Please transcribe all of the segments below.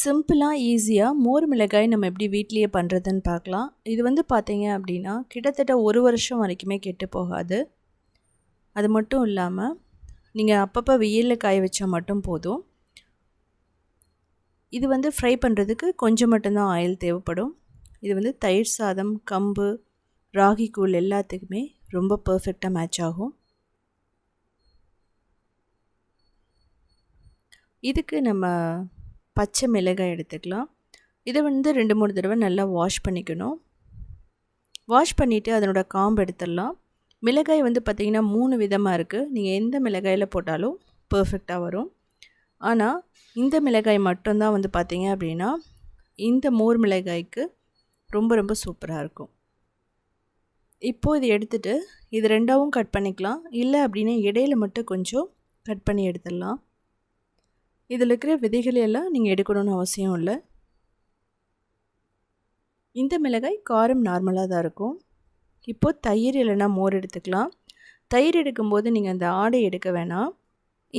சிம்பிளாக ஈஸியாக மோர் மிளகாய் நம்ம எப்படி வீட்லேயே பண்ணுறதுன்னு பார்க்கலாம். இது வந்து பார்த்தீங்க அப்படின்னா கிட்டத்தட்ட ஒரு வருஷம் வரைக்குமே கெட்டு போகாது. அது மட்டும் இல்லாமல் நீங்கள் அப்பப்போ வெயிலில் காய வச்சா மட்டும் போதும். இது வந்து ஃப்ரை பண்ணுறதுக்கு கொஞ்சம் மட்டும்தான் ஆயில் தேவைப்படும். இது வந்து தயிர் சாதம் கம்பு ராகி கூழ் எல்லாத்துக்குமே ரொம்ப பர்ஃபெக்டாக மேட்ச் ஆகும். இதுக்கு நம்ம பச்சை மிளகாய் எடுத்துக்கலாம். இதை வந்து ரெண்டு மூணு தடவை நல்லா வாஷ் பண்ணிக்கணும். வாஷ் பண்ணிவிட்டு அதனோட காம்பு எடுத்துடலாம். மிளகாய் வந்து பார்த்திங்கன்னா மூணு விதமாக இருக்குது நீங்கள் எந்த மிளகாயில் போட்டாலும் பர்ஃபெக்டாக வரும். ஆனால் இந்த மிளகாய் மட்டும்தான் வந்து பார்த்திங்க அப்படின்னா இந்த மோர் மிளகாய்க்கு ரொம்ப ரொம்ப சூப்பராக இருக்கும். இப்போது இது எடுத்துகிட்டு இது ரெண்டாவும் கட் பண்ணிக்கலாம். இல்லை அப்படின்னா இடையில மட்டும் கொஞ்சம் கட் பண்ணி எடுத்துடலாம். இதில் இருக்கிற விதைகள் எல்லாம் நீங்கள் எடுக்கணும்னு அவசியம் இல்லை. இந்த மிளகாய் காரம் நார்மலாக தான் இருக்கும். இப்போது தயிர் இல்லைன்னா மோர் எடுத்துக்கலாம். தயிர் எடுக்கும்போது நீங்கள் அந்த ஆடை எடுக்க வேணாம்.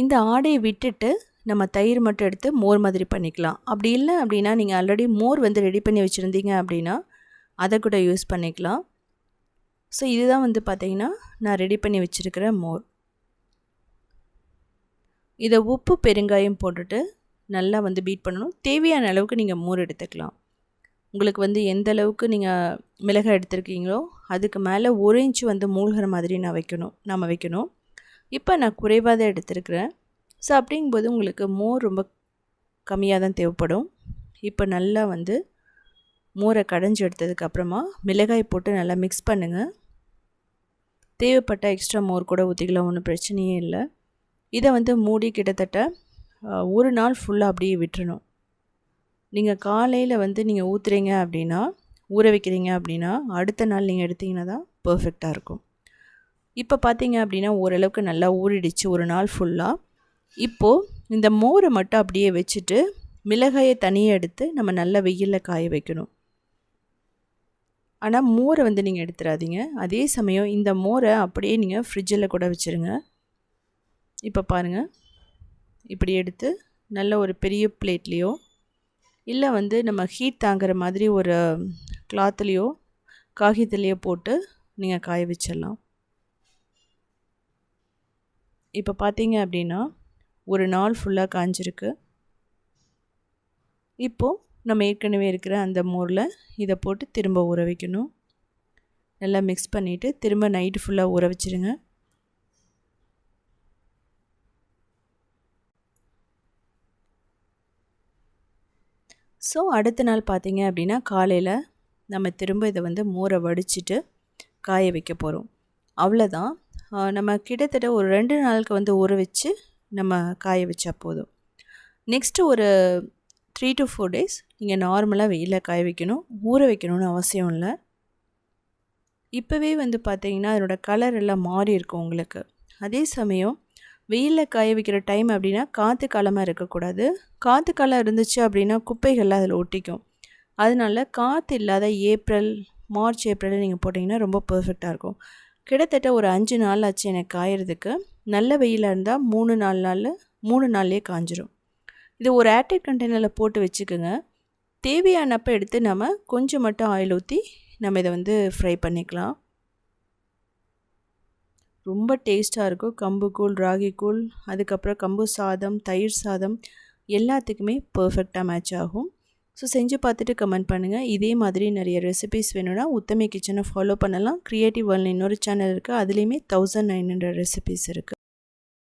இந்த ஆடையை விட்டுட்டு நம்ம தயிர் மட்டும் எடுத்து மோர் மாதிரி பண்ணிக்கலாம். அப்படி இல்லை அப்படின்னா நீங்கள் ஆல்ரெடி மோர் வந்து ரெடி பண்ணி வச்சுருந்தீங்க அப்படின்னா அதை கூட யூஸ் பண்ணிக்கலாம். ஸோ இதுதான் வந்து பார்த்திங்கன்னா நான் ரெடி பண்ணி வச்சுருக்கிற மோர். இதை உப்பு பெருங்காயம் போட்டுட்டு நல்லா வந்து பீட் பண்ணணும். தேவையான அளவுக்கு நீங்கள் மோர் எடுத்துக்கலாம். உங்களுக்கு வந்து எந்த அளவுக்கு நீங்கள் மிளகாய் எடுத்துருக்கீங்களோ அதுக்கு மேலே ஒரு இன்ச்சு வந்து மூழ்கிற மாதிரி நான் வைக்கணும். நம்ம வைக்கணும். இப்போ நான் குறைவாக தான் எடுத்துருக்குறேன். ஸோ அப்படிங்கும்போது உங்களுக்கு மோர் ரொம்ப கம்மியாக தான் தேவைப்படும். இப்போ நல்லா வந்து மோரை கடைஞ்சி எடுத்ததுக்கப்புறமா மிளகாய் போட்டு நல்லா மிக்ஸ் பண்ணுங்கள் தேவைப்பட்ட எக்ஸ்ட்ரா மோர் கூட ஊற்றிக்கலாம் ஒன்றும் பிரச்சனையே இல்லை. இதை வந்து மூடி கிட்டத்தட்ட ஒரு நாள் ஃபுல்லாக அப்படியே விட்டுறணும். நீங்கள் காலையில் வந்து நீங்கள் ஊற்றுறீங்க அப்படின்னா ஊற வைக்கிறீங்க அப்படின்னா அடுத்த நாள் நீங்கள் எடுத்திங்கன்னா தான் பர்ஃபெக்டாக இருக்கும். இப்போ பார்த்தீங்க அப்படின்னா ஓரளவுக்கு நல்லா ஊறிடுச்சு ஒரு நாள் ஃபுல்லாக இப்போது இந்த மோரை மட்டும் அப்படியே வச்சுட்டு மிளகாயை தனியாக எடுத்து நம்ம நல்லா வெயிலில் காய வைக்கணும். ஆனால் மோரை வந்து நீங்கள் எடுத்துடாதீங்க அதே சமயம் இந்த மோரை அப்படியே நீங்கள் ஃப்ரிட்ஜில் கூட வச்சுருங்க. இப்போ பாருங்கள் இப்படி எடுத்து நல்ல ஒரு பெரிய பிளேட்லேயோ இல்லை வந்து நம்ம ஹீட் தாங்குற மாதிரி ஒரு கிளாத்துலேயோ காகிதத்துலேயோ போட்டு நீங்கள் காய வச்சிடலாம். இப்போ பார்த்தீங்க அப்படின்னா ஒரு நாள் ஃபுல்லாக காஞ்சிருக்கு. இப்போது நம்ம ஏற்கனவே இருக்கிற அந்த மோரில் இதை போட்டு திரும்ப ஊற வைக்கணும். நல்லா மிக்ஸ் பண்ணிவிட்டு திரும்ப நைட்டு ஃபுல்லாக ஊற வச்சுருங்க. ஸோ அடுத்த நாள் பார்த்தீங்க அப்படின்னா காலையில் நம்ம திரும்ப இதை வந்து மோரை வடிச்சிட்டு காய வைக்க போகிறோம் அவ்வளோதான் நம்ம கிட்டத்தட்ட ஒரு ரெண்டு நாளுக்கு வந்து ஊற வச்சு நம்ம காய வச்சா போதும். நெக்ஸ்ட்டு ஒரு த்ரீ டு ஃபோர் டேஸ் நீங்கள் நார்மலாக வெயிலில் காய வைக்கணும் ஊற வைக்கணும்னு அவசியம் இல்லை. இப்போவே வந்து பார்த்தீங்கன்னா அதனோட கலர் எல்லாம் மாறி இருக்கும் உங்களுக்கு. அதே சமயம் வெயிலில் காய வைக்கிற டைம் அப்படின்னா காற்று காலமாக இருக்கக்கூடாது. காற்று காலம் இருந்துச்சு அப்படின்னா குப்பைகள்லாம் அதில் ஒட்டிக்கும். அதனால காற்று இல்லாத ஏப்ரல் மார்ச் ஏப்ரலில் நீங்கள் போட்டிங்கன்னா ரொம்ப பர்ஃபெக்டாக இருக்கும். கிட்டத்தட்ட ஒரு அஞ்சு நாள் ஆச்சு எனக்கு காயறதுக்கு. நல்ல வெயிலாக இருந்தால் மூணு நாலு நாளில் மூணு நாள்லேயே காஞ்சிரும். இது ஒரு ஏர்டைட் கண்டெய்னரில் போட்டு வச்சுக்கோங்க. தேவையானப்போ எடுத்து நம்ம கொஞ்சம் மட்டும் ஆயில் ஊற்றி நம்ம இதை வந்து ஃப்ரை பண்ணிக்கலாம். ரொம்ப டேஸ்ட்டாக இருக்கும். கம்பு கூழ் ராகி கூழ் அதுக்கப்புறம் கம்பு சாதம் தயிர் சாதம் எல்லாத்துக்குமே பர்ஃபெக்டாக மேட்ச் ஆகும். ஸோ செஞ்சு பார்த்துட்டு கமெண்ட் பண்ணுங்கள் இதே மாதிரி நிறைய ரெசிபிஸ் வேணும்னா உத்தமை கிச்சனை ஃபாலோ பண்ணலாம். க்ரியேட்டிவ் வேர்ல்டு இன்னொரு சேனல் இருக்குது அதுலேயுமே தௌசண்ட் நைன் ஹண்ட்ரட் ரெசிபிஸ் இருக்குது